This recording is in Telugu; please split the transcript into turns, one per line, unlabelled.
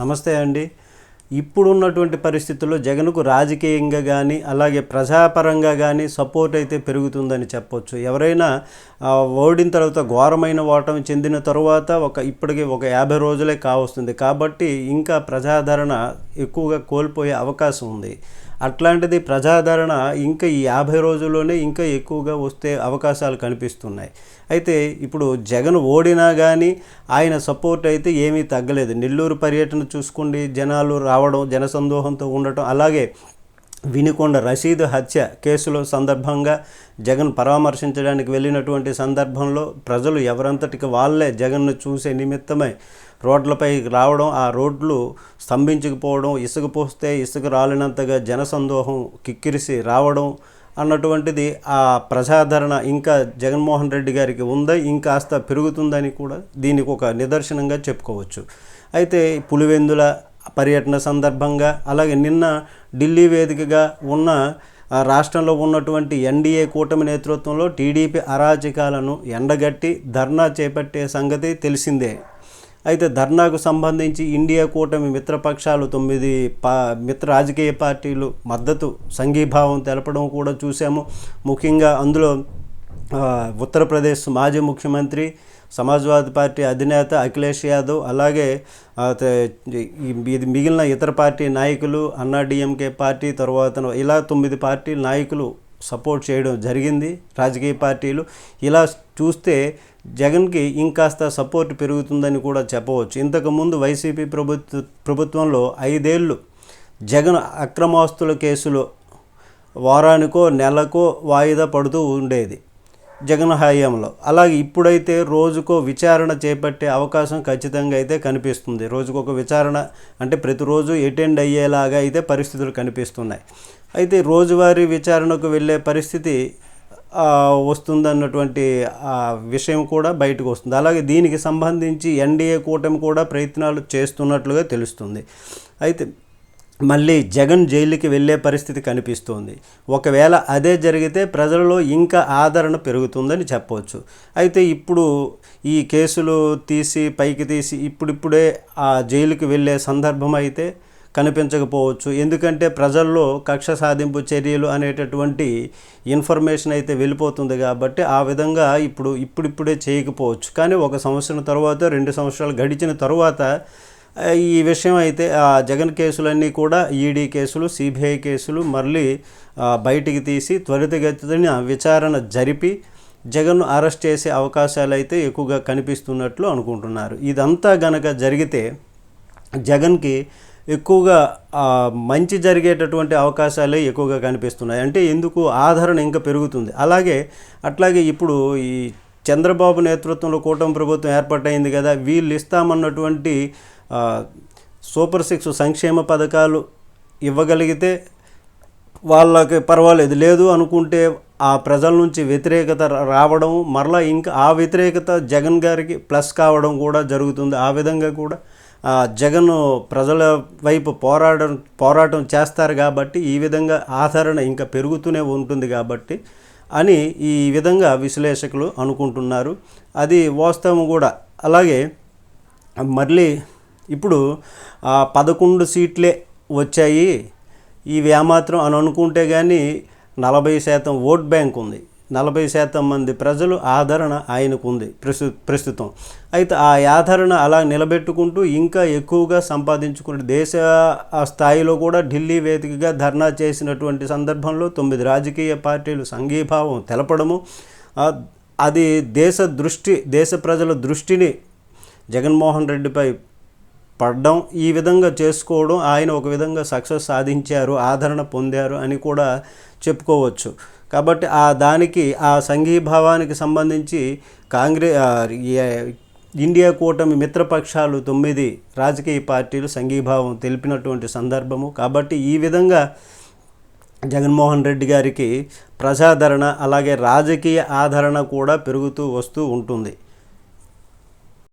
నమస్తే అండి. ఇప్పుడున్నటువంటి పరిస్థితుల్లో జగన్కు రాజకీయంగా కానీ అలాగే ప్రజాపరంగా కానీ సపోర్ట్ అయితే పెరుగుతుందని చెప్పొచ్చు. ఎవరైనా ఓడిన తర్వాత ఘోరమైన ఓటమి చెందిన తరువాత ఒక ఇప్పటికి ఒక యాభై రోజులే కావస్తుంది. కాబట్టి ఇంకా ప్రజాదరణ ఎక్కువగా కోల్పోయే అవకాశం ఉంది. అట్లాంటిది ప్రజాదరణ ఇంకా ఈ యాభై రోజుల్లోనే ఇంకా ఎక్కువగా వస్తే అవకాశాలు కనిపిస్తున్నాయి. అయితే ఇప్పుడు జగన్ ఓడినా కానీ ఆయన సపోర్ట్ అయితే ఏమీ తగ్గలేదు. నెల్లూరు పర్యటన చూసుకోండి జనాలు రావడం జనసందోహంతో ఉండటం అలాగే వినుకొండ రషీద్ హత్య కేసులో సందర్భంగా జగన్ పరామర్శించడానికి వెళ్ళినటువంటి సందర్భంలో ప్రజలు ఎవరంతటికి వాళ్ళే జగన్ను చూసే నిమిత్తమై రోడ్లపై రావడం ఆ రోడ్లు స్తంభించకపోవడం ఇసుక పోస్తే ఇసుక రాలినంతగా జనసందోహం కిక్కిరిసి రావడం అన్నటువంటిది ఆ ప్రజాదరణ ఇంకా జగన్మోహన్ రెడ్డి గారికి ఉందా ఇంకాస్త పెరుగుతుందని కూడా దీనికి ఒక నిదర్శనంగా చెప్పుకోవచ్చు. అయితే పులివెందుల పర్యటన సందర్భంగా అలాగే నిన్న ఢిల్లీ వేదికగా ఉన్న రాష్ట్రంలో ఉన్నటువంటి ఎన్డీఏ కూటమి నేతృత్వంలో టీడీపీ అరాచకాలను ఎండగట్టి ధర్నా చేపట్టే సంగతి తెలిసిందే. అయితే ధర్నాకు సంబంధించి ఇండియా కూటమి మిత్రపక్షాలు తొమ్మిది పా మిత్ర రాజకీయ పార్టీలు మద్దతు సంఘీభావం తెలపడం కూడా చూసాము ముఖ్యంగా అందులో ఉత్తరప్రదేశ్ మాజీ ముఖ్యమంత్రి సమాజ్వాదీ పార్టీ అధినేత అఖిలేష్ యాదవ్ అలాగే ఇది మిగిలిన ఇతర పార్టీ నాయకులు అన్నాడిఎంకే పార్టీ తర్వాత ఇలా తొమ్మిది పార్టీ నాయకులు సపోర్ట్ చేయడం జరిగింది రాజకీయ పార్టీలు. ఇలా చూస్తే జగన్కి ఇంకాస్త సపోర్ట్ పెరుగుతుందని కూడా చెప్పవచ్చు. ఇంతకుముందు వైసీపీ ప్రభుత్వ ప్రభుత్వంలో ఐదేళ్ళు జగన్ అక్రమాస్తుల కేసులో వారానికో నెలకో వాయిదా పడుతూ ఉండేది జగన్ హయాంలో. అలాగే ఇప్పుడైతే రోజుకో విచారణ చేపట్టే అవకాశం ఖచ్చితంగా అయితే కనిపిస్తుంది. రోజుకొక విచారణ అంటే ప్రతిరోజు అటెండ్ అయ్యేలాగా అయితే పరిస్థితులు కనిపిస్తున్నాయి. అయితే రోజువారీ విచారణకు వెళ్ళే పరిస్థితి వస్తుందన్నటువంటి విషయం కూడా బయటకు వస్తుంది. అలాగే దీనికి సంబంధించి ఎన్డీఏ కూటమి కూడా ప్రయత్నాలు చేస్తున్నట్లుగా తెలుస్తుంది. అయితే మళ్ళీ జగన్ జైలుకి వెళ్ళే పరిస్థితి కనిపిస్తోంది. ఒకవేళ అదే జరిగితే ప్రజలలో ఇంకా ఆదరణ పెరుగుతుందని చెప్పవచ్చు. అయితే ఇప్పుడు ఈ కేసులు తీసి పైకి తీసి ఇప్పుడిప్పుడే ఆ జైలుకి వెళ్ళే సందర్భం అయితే కనిపించకపోవచ్చు. ఎందుకంటే ప్రజల్లో కక్ష సాధింపు చర్యలు అనేటటువంటి ఇన్ఫర్మేషన్ అయితే వెళ్ళిపోతుంది కాబట్టి ఆ విధంగా ఇప్పుడు ఇప్పుడిప్పుడే చేయకపోవచ్చు. కానీ ఒక సంవత్సరం తర్వాత రెండు సంవత్సరాలు గడిచిన తర్వాత ఈ విషయం అయితే ఆ జగన్ కేసులన్నీ కూడా ఈడీ కేసులు సిబిఐ కేసులు మళ్ళీ బయటికి తీసి త్వరితగతిన విచారణ జరిపి జగన్ను అరెస్ట్ చేసే అవకాశాలు అయితే ఎక్కువగా కనిపిస్తున్నట్లు అనుకుంటున్నారు. ఇదంతా గనక జరిగితే జగన్కి ఎక్కువగా మంచి జరిగేటటువంటి అవకాశాలే ఎక్కువగా కనిపిస్తున్నాయి. అంటే ఎందుకు ఆదరణ ఇంకా పెరుగుతుంది. అలాగే అట్లాగే ఇప్పుడు ఈ చంద్రబాబు నేతృత్వంలో కూటమి ప్రభుత్వం ఏర్పాటైంది కదా వీళ్ళు ఇస్తామన్నటువంటి సూపర్ సిక్స్ సంక్షేమ పథకాలు ఇవ్వగలిగితే వాళ్ళకి పర్వాలేదు. లేదు అనుకుంటే ఆ ప్రజల నుంచి వ్యతిరేకత రావడం మరలా ఇంకా ఆ వ్యతిరేకత జగన్ గారికి ప్లస్ కావడం కూడా జరుగుతుంది. ఆ విధంగా కూడా జగన్ ప్రజల వైపు పోరాడడం పోరాటం చేస్తారు కాబట్టి ఈ విధంగా ఆదరణ ఇంకా పెరుగుతూనే ఉంటుంది కాబట్టి అని ఈ విధంగా విశ్లేషకులు అనుకుంటున్నారు. అది వాస్తవం కూడా. అలాగే మళ్ళీ ఇప్పుడు పదకొండు సీట్లే వచ్చాయి. ఇవి ఏమాత్రం అని అనుకుంటే కానీ నలభై శాతం ఓట్ బ్యాంక్ ఉంది. నలభై శాతం మంది ప్రజలు ఆదరణ ఆయనకు ఉంది ప్రస్తు ప్రస్తుతం. అయితే ఆ ఆదరణ అలా నిలబెట్టుకుంటూ ఇంకా ఎక్కువగా సంపాదించుకుని దేశ స్థాయిలో కూడా ఢిల్లీ వేదికగా ధర్నా చేసినటువంటి సందర్భంలో తొమ్మిది రాజకీయ పార్టీలు సంఘీభావం తెలపడము. అది దేశ దృష్టి దేశ ప్రజల దృష్టిని జగన్మోహన్ రెడ్డిపై పడడం ఈ విధంగా చేసుకోవడం ఆయన ఒక విధంగా సక్సెస్ సాధించారు ఆదరణ పొందారు అని కూడా చెప్పుకోవచ్చు. కాబట్టి ఆ దానికి ఆ సంఘీభావానికి సంబంధించి కాంగ్రెస్ ఇండియా కూటమి మిత్రపక్షాలు తొమ్మిది రాజకీయ పార్టీలు సంఘీభావం తెలిపినటువంటి సందర్భము. కాబట్టి ఈ విధంగా జగన్మోహన్ రెడ్డి గారికి ప్రజాదరణ అలాగే రాజకీయ ఆదరణ కూడా పెరుగుతూ వస్తూ ఉంటుంది.